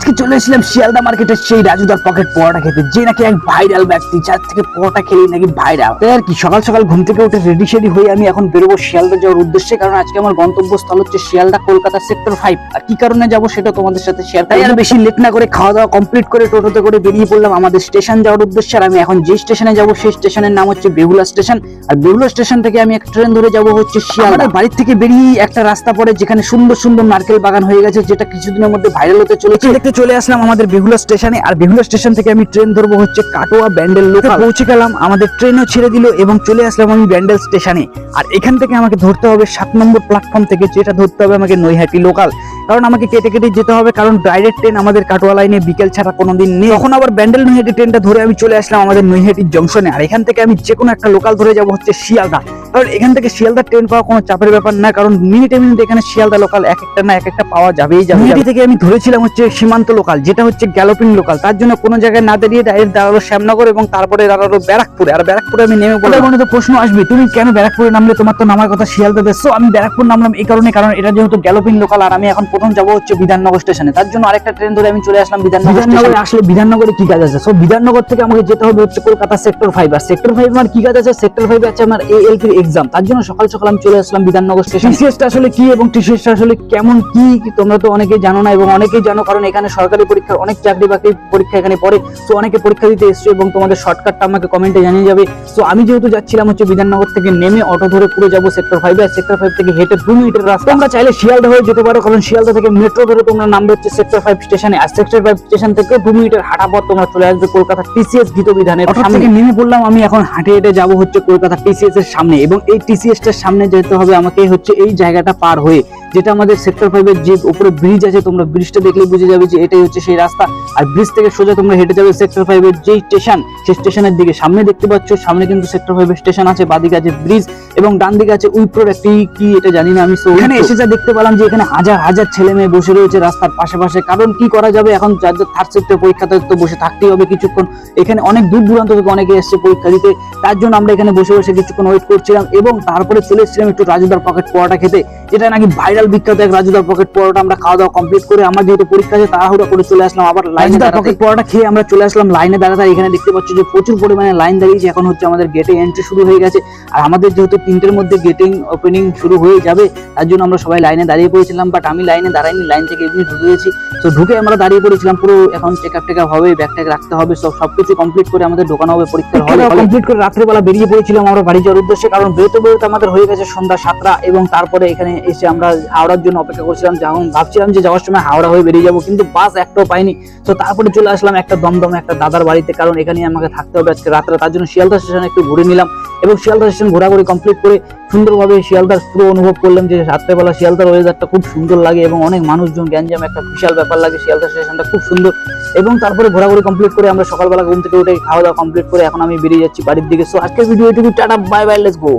আজকে চলে এসেছিলাম শিয়ালদা মার্কেটের সেই রাজুদার পকেট পরোটা খেতে যে নাকি এক ভাইরাল ব্যক্তি যার থেকে পরোটা খেলেই নাকি ভাইরাল তাই আর কি সকাল সকাল ঘুম থেকে উঠে রেডি সেডি হয়ে আমি এখন বেরোবো শিয়ালদা যাওয়ার উদ্দেশ্যে কারণ আজকে আমার গন্তব্যস্থল হচ্ছে শিয়ালদা কলকাতা সেক্টর ফাইভ আর কি কারণে যাব সেটা তোমাদের সাথে শেয়ার তাই আর বেশি লেট না করে খাওয়া দাওয়া কমপ্লিট করে টোটোতে করে বেরিয়ে পড়লাম আমাদের স্টেশন যাওয়ার উদ্দেশ্যে। আর আমি এখন যে স্টেশনে যাব সেই স্টেশনের নাম হচ্ছে বেহুলা স্টেশন আর বেহুলা স্টেশন থেকে আমি এক ট্রেন ধরে যাব হচ্ছে শিয়ালদা। বাড়ির থেকে বেরিয়ে একটা রাস্তা পড়ে যেখানে সুন্দর সুন্দর নারকেল বাগান হয়ে গেছে যেটা কিছুদিনের মধ্যে ভাইরাল হতে চলেছে। দেখতে চলে আসলাম আমাদের বেহুলা স্টেশনে, আর বেহুলা স্টেশন থেকে আমি ট্রেন ধরবো হচ্ছে কাটোয়া ব্যান্ডেল লোকাল পৌঁছে গেলাম, আমাদের ট্রেনও ছেড়ে দিল এবং চলে আসলাম আমি ব্যান্ডেল স্টেশনে। আর এখান থেকে আমাকে ধরতে হবে সাত নম্বর প্ল্যাটফর্ম থেকে, যেটা ধরতে হবে আমাকে নৈহাটি লোকাল কারণ আমাকে কেটে কেটে যেতে হবে, কারণ ডাইরেক্ট ট্রেন আমাদের কাটোয়া লাইনে বিকেল ছাড়া কোনো দিন নেই। তখন আবার ব্যান্ডেল নৈহাটি ট্রেনটা ধরে আমি চলে আসলাম আমাদের নৈহাটি জংশনে আর এখান থেকে আমি যে কোনো একটা লোকাল ধরে যাব হচ্ছে শিয়ালদা। কারণ এখান থেকে শিয়ালদা ট্রেন পাওয়া কোনো চাপের ব্যাপার না কারণ মিনিটে মিনিটে এখানে শিয়ালদা লোকাল এক একটা না এক একটা পাওয়া যাবেই যাবে। নৈহাটি থেকে আমি ধরেছিলাম হচ্ছে সীমান্ত লোকাল যেটা হচ্ছে গ্যালোপিং লোকাল তার জন্য কোনো জায়গায় না দাঁড়িয়ে ডাইরেক্ট দাঁড়াল শ্যামনগর এবং তারপরে দাঁড়াল ব্যারাকপুরে। আর ব্যারাকপুরে আমি নেমে পড়লাম। মনে তো প্রশ্ন আসবে তুমি কেন ব্যারাকপুরে নামলে? তোমার তো নামার কথা শিয়ালদা দেশ। আমি ব্যারাকপুর নামলাম এই কারণে কারণ এটা যেহেতু গ্যালোপিং লোকাল আর আমি এখন প্রথম যাব হচ্ছে বিধাননগর স্টেশনে তার জন্য আরেকটা ট্রেন ধরে আমি চলে আসলাম বিধাননগর বিধাননগরে আসলে বিধাননগরে কি কাজ আছে? সো বিধাননগর থেকে আমাকে যেতে হবে হচ্ছে কলকাতা সেক্টর ফাইভ আর সেক্টর ফাইভ আমার কি কাজ আছে? সেক্টর ফাইভ আছে আমার এএলপির এক্সাম তার জন্য সকাল সকাল আমি চলে আসলাম বিধাননগর স্টেশন টিসিএসটা আসলে কি এবং টিসিএসটা আসলে কেমন কি তোমরা তো অনেকেই জানো না এবং অনেকেই জানো কারণ এখানে সরকারি পরীক্ষার অনেক চাকরি বাকরি পরীক্ষা এখানে পড়ে। তো অনেকে পরীক্ষা দিতে এসছো এবং তোমাদের শর্টকাটটা আমাকে কমেন্টে জানিয়ে যাবে। তো আমি যেহেতু যাচ্ছিলাম হচ্ছে বিধাননগর থেকে নেমে অটো ধরে পুরো যাব সেক্টর ফাইভ আর সেক্টর ফাইভ থেকে হেঁটে দু মিনিটের রাস্তা। তোমরা চাইলে শিয়ালদা হয়ে যেতে পারো কারণ শিয়ালদা থেকে মেট্রো ধরে তোমরা নামবে হচ্ছে সেক্টর ফাইভ স্টেশনে আর সেক্টর ফাইভ স্টেশন থেকে দু মিনিটের হাঁটা পথ তোমরা চলে আসবে কলকাতা টিসিএস গীত বিধানের থেকে নেমে পড়লাম আমি এখন হাঁটে হেঁটে যাব হচ্ছে কলকাতা টিসিএস এর সামনে। এবং এই টিসিএস টার সামনে যেতে হবে আমাকে হচ্ছে এই জায়গাটা পার হয়ে যেটা আমাদের সেক্টর ফাইভের যে উপরে ব্রিজ আছে তোমরা ব্রিজটা দেখলে বুঝে যাবে যে এটাই হচ্ছে সেই রাস্তা। আর ব্রিজ থেকে সোজা তোমরা হেঁটে যাবে সেক্টর ফাইভের যে স্টেশন সেই স্টেশনের দিকে। সামনে দেখতে পাচ্ছ সামনে কিন্তু সেক্টর ফাইভের স্টেশন আছে বাদিকে আছে ব্রিজ এবং ডান দিকে আছে উইপ্রোর একটি কি এটা জানি না আমি এখানে এসে যা দেখতে পেলাম যে এখানে হাজার হাজার ছেলে মেয়ে বসে রয়েছে রাস্তার পাশে পাশে কারণ কি করা যাবে? এখন যার যার থার্ড সেক্টর পরীক্ষাতে তো বসে থাকতেই হবে কিছুক্ষণ। এখানে অনেক দূর দূরান্ত থেকে অনেকে এসছে পরীক্ষা দিতে। তার জন্য আমরা এখানে বসে বসে কিছুক্ষণ ওয়েট করছিলাম। এবং তারপরে চলে এসেছিলাম একটু রাজুদার পকেট পরোটা খেতে। যেটা নাকি ভাইরাল বিখ্যাত এক রাজুদার পকেট পরোটা আমরা খাওয়া দাওয়া কমপ্লিট করে আমার যেহেতু পরীক্ষা আছে তাড়াহুড়া করে চলে আসলাম আবার লাইনে পকেট পরোটা খেয়ে আমরা চলে আসলাম লাইনে দাঁড়াতে। এখানে দেখতে পাচ্ছি যে প্রচুর পরিমাণে লাইন দাঁড়িয়েছে। এখন হচ্ছে আমাদের গেটে এন্ট্রি শুরু হয়ে গেছে। আর আমাদের যেহেতু তিনটের মধ্যে গেটিং ওপেনিং শুরু হয়ে যাবে তার জন্য আমরা সবাই লাইনে দাঁড়িয়ে পড়েছিলাম। বাট আমি লাইনে দাঁড়াইনি লাইন থেকে এমনি ঢুকে গেছি। তো ঢুকে আমরা দাঁড়িয়ে পড়েছিলাম। পুরো এখন চেক আপ টেকআপ হবে ব্যাগ ট্যাগ রাখতে হবে সব সবকিছু কমপ্লিট করে আমাদের ঢোকানো হবে পরীক্ষার হলে কমপ্লিট করে রাত্রেবেলা বেরিয়ে পড়েছিলাম আমরা বাড়ি যাওয়ার উদ্দেশ্যে। কারণ বেরোতে বেরোতে আমাদের হয়ে গেছে সন্ধ্যা সাতটা এবং তারপরে এখানে এসে আমরা হাওড়ার জন্য অপেক্ষা করছিলাম যেমন ভাবছিলাম যে যাওয়ার সময় হাওড়া হয়ে বেরিয়ে যাব, কিন্তু বাস একটাও পাইনি। তো তারপরে চলে আসলাম একটা দমদম একটা দাদার বাড়িতে, কারণ এখানে আমাকে থাকতে হবে আজকে রাত্রে, তার জন্য শিয়ালদা স্টেশন একটু ঘুরে নিলাম এবং শিয়ালদা স্টেশন ঘোরাঘুরি কমপ্লিট করে সুন্দরভাবে শিয়ালদার পুরো অনুভব করলাম যে রাত্রেবেলা শিয়ালদার ওয়েদারটা খুব সুন্দর লাগে এবং অনেক মানুষজন, গ্যাঞ্জাম একটা বিশাল ব্যাপার লাগে শিয়ালদা স্টেশনটা খুব সুন্দর। এবং তারপরে ঘোরাঘুরি কমপ্লিট করে আমরা সকালবেলা ঘুম থেকে উঠে খাওয়া দাওয়া কমপ্লিট করে এখন আমি বেরিয়ে যাচ্ছি বাড়ির দিকে। সো আজকের ভিডিও এটুকু, tata bye bye let's go